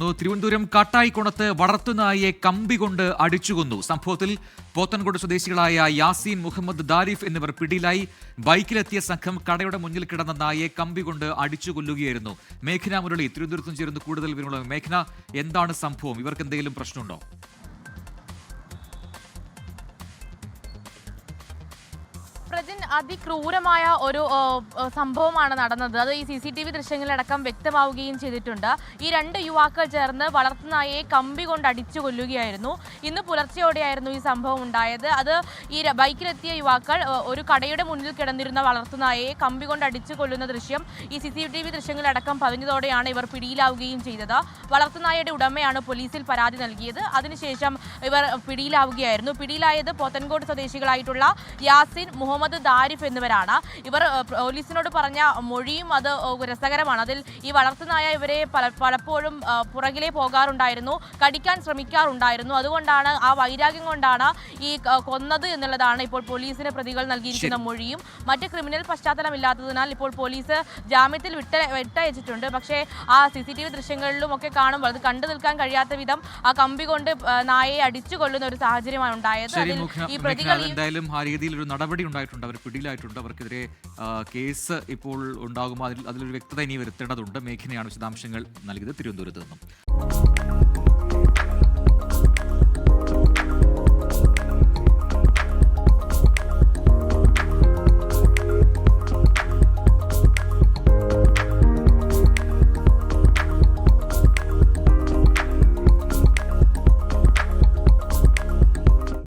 തിരുവനന്തപുരം കാട്ടായിക്കുണത്ത് വളർത്തുനായെ കമ്പി കൊണ്ട് അടിച്ചുകൊന്നു. സംഭവത്തിൽ പോത്തൻകോട് സ്വദേശികളായ യാസീൻ മുഹമ്മദ് ദാരിഫ് എന്നിവർ പിടിയിലായി. ബൈക്കിലെത്തിയ സംഘം കടയുടെ മുന്നിൽ കിടന്ന നായെ കമ്പി കൊണ്ട് അടിച്ചു കൊല്ലുകയായിരുന്നു മേഘന മുരളി തിരുവനന്തപുരത്തും ചേർന്ന് കൂടുതൽ വിവരങ്ങളും മേഘന എന്താണ് സംഭവം? ഇവർക്ക് എന്തെങ്കിലും പ്രശ്നമുണ്ടോ? പ്രജിൻ അതിക്രൂരമായ ഒരു സംഭവമാണ് നടന്നത്. അത് ഈ സി സി ടി വി ദൃശ്യങ്ങളിലടക്കം വ്യക്തമാവുകയും ചെയ്തിട്ടുണ്ട്. ഈ രണ്ട് യുവാക്കൾ ചേർന്ന് വളർത്തുനായയെ കമ്പി കൊണ്ട് അടിച്ചു കൊല്ലുകയായിരുന്നു. ഇന്ന് പുലർച്ചെയോടെയായിരുന്നു ഈ സംഭവം ഉണ്ടായത്. അത് ഈ ബൈക്കിലെത്തിയ യുവാക്കൾ ഒരു കടയുടെ മുന്നിൽ കിടന്നിരുന്ന വളർത്തുനായയെ കമ്പി കൊണ്ട് അടിച്ചു കൊല്ലുന്ന ദൃശ്യം ഈ സി സി ടി വി ദൃശ്യങ്ങളിലടക്കം പതിഞ്ഞതോടെയാണ് ഇവർ പിടിയിലാവുകയും ചെയ്തത്. വളർത്തുനായയുടെ ഉടമയാണ് പോലീസിൽ പരാതി നൽകിയത്. അതിനുശേഷം ഇവർ പിടിയിലാവുകയായിരുന്നു. പിടിയിലായത് പോത്തൻകോട് സ്വദേശികളായിട്ടുള്ള യാസിൻ മുഹമ്മദ് ദാരിഫ് എന്നിവരാണ്. ഇവർ പോലീസിനോട് പറഞ്ഞ മൊഴിയും അത് രസകരമാണ്. അതിൽ ഈ വളർത്തുനായ ഇവരെ പല പലപ്പോഴും പുറകിലെ പോകാറുണ്ടായിരുന്നു കടിക്കാൻ ശ്രമിക്കാറുണ്ടായിരുന്നു. അതുകൊണ്ടാണ് ആ വൈരാഗ്യം കൊണ്ടാണ് ഈ കൊന്നത് എന്നുള്ളതാണ് ഇപ്പോൾ പോലീസിന് പ്രതികൾ നൽകിയിരിക്കുന്ന മൊഴിയും. മറ്റ് ക്രിമിനൽ പശ്ചാത്തലമില്ലാത്തതിനാൽ ഇപ്പോൾ പോലീസ് ജാമ്യത്തിൽ വിട്ട വിട്ടയച്ചിട്ടുണ്ട്. പക്ഷേ ആ സി സി ടി വി ദൃശ്യങ്ങളിലും ഒക്കെ കാണുമ്പോൾ അത് കണ്ടു നിൽക്കാൻ കഴിയാത്ത വിധം ആ കമ്പി കൊണ്ട് നായയെ അടിച്ചു കൊല്ലുന്ന ഒരു സാഹചര്യമാണ് ഉണ്ടായത്. അതിൽ ഈ പ്രതികൾ എന്തായാലും ആ രീതിയിൽ ഒരു നടപടി ഉണ്ടായിട്ടുണ്ട്. പിടിയിലായിട്ടുണ്ട് അവർ പിടിയിലായിട്ടുണ്ട്. അവർക്കെതിരെ കേസ് ഇപ്പോൾ ഉണ്ടാകുമോ അതിൽ അതിലൊരു വ്യക്തത ഇനി വരുത്തേണ്ടതുണ്ട്. മേഘനയാണ് വിശദാംശങ്ങൾ നൽകിയത് തിരുവനന്തപുരത്ത് നിന്നും.